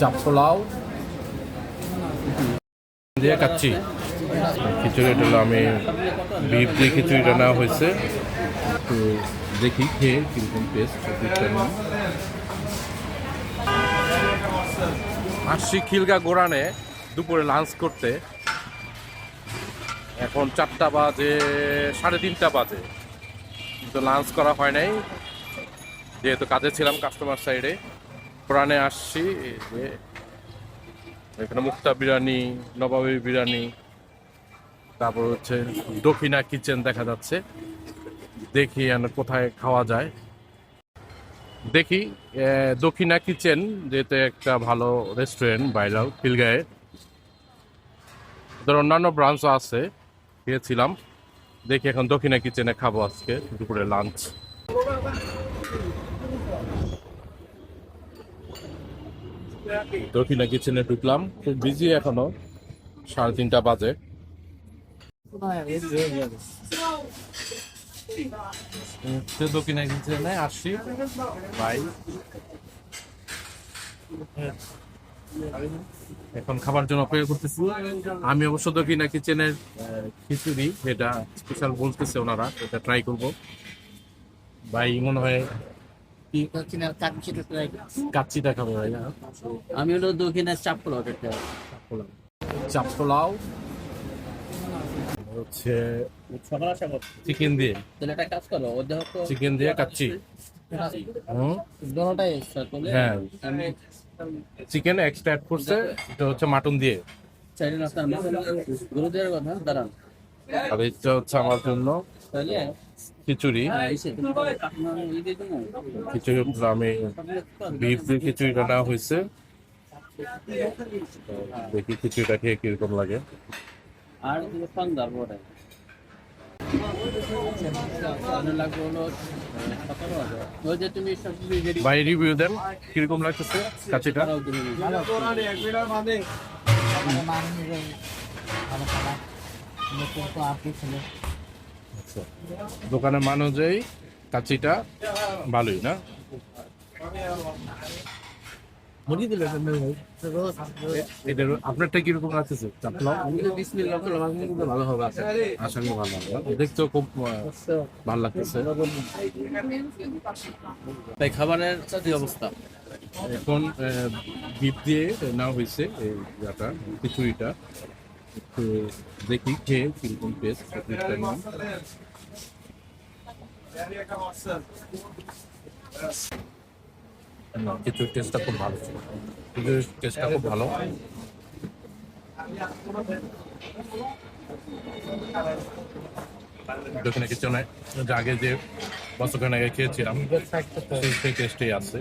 চাপ পোলাও। দিয়ে খাচ্ছি। খিচুড়িটা হলো আমি বিফ দিয়ে খিচুড়িটা নেওয়া হয়েছে। তো দেখি খেয়ে কীরকম টেস্ট আসছি খিলগা গোড়ানে দুপুরে লাঞ্চ করতে। এখন চারটা বাজে, সাড়ে তিনটা বাজে। তো লাঞ্চ করা হয় নাই। যেহেতু কাজে ছিলাম কাস্টমার সাইডে কোরআনে আসছি যে এখানে মুক্তা বিরিয়ানি, নবাবী বিরিয়ানি, তারপর হচ্ছে দক্ষিণা কিচেন দেখা যাচ্ছে। দেখি কোথায় খাওয়া যায়। দেখি দক্ষিণা কিচেন যেহেতু একটা ভালো রেস্টুরেন্ট বাইরাল খিলগায়ে। ওদের অন্যান্য ব্রাঞ্চও আছে, গিয়েছিলাম। দেখি এখন দক্ষিণা কিচেনে খাব আজকে, দুপুরে লাঞ্চ দক্ষিণা কিচেনে ঢুকলাম। খুব বিজি এখনও, সাড়ে তিনটা বাজে। দক্ষিণা কিচেনে আসছি ভাই। এখন খাবার জন্য অপেক্ষা করতেছি। আমি অবশ্য দক্ষিণা কিচেনের খিচুড়ি যেটা স্পেশাল বলতেছে ওনারা, এটা ট্রাই করব। ভাই, মনে হয় ভাই আমি হলো দক্ষিণের চাপ পোলাও চাপ পোলাও হচ্ছে চিকেন দিয়ে। তাহলে একটা কাজ করো ও দেখো তো চিকেন দিয়ে কাচ্চি। করলে হ্যাঁ। চিকেন এক্সট্রা অ্যাড করছে এটা হচ্ছে মাটন দিয়ে। চাইলে নাস্তার মশলা গুরু দেওয়ার কথা দাঁড়ান। আর এটা হচ্ছে আমার জন্য। খিচুড়ি? কাটনা। ই দিয়ে দেবো খিচুড়ি আমি বিফ দিয়ে খিচুড়িটা নেওয়া হয়েছে। দেখি খিচুড়িটা খেয়ে কীরকম লাগে। আর ভাই রিভিউ দেন কীরকম লাগতেছে তুমি আচ্ছা দোকানের মান অনুযায়ী কাচ্চিটা ভালোই না? আপনারটা কীরকম ভালো হবে আচ্ছা আশা করি ভালো দেখতেও খুব ভালো লাগতেছে। তাই খাবারের কি অবস্থা। এখন বিপ দিয়ে নেওয়া হয়েছে এই খিচুড়িটা। একটু দেখি খেয়ে কীরকম টেস্ট খিচুড়ির টেস্টটা খুব ভালো খিচুড়ির টেস্টটা খুব ভালো দক্ষিণে কিচেনে আগে যে বছরখান আগে খেয়েছিলাম সেই টেস্টেই আছে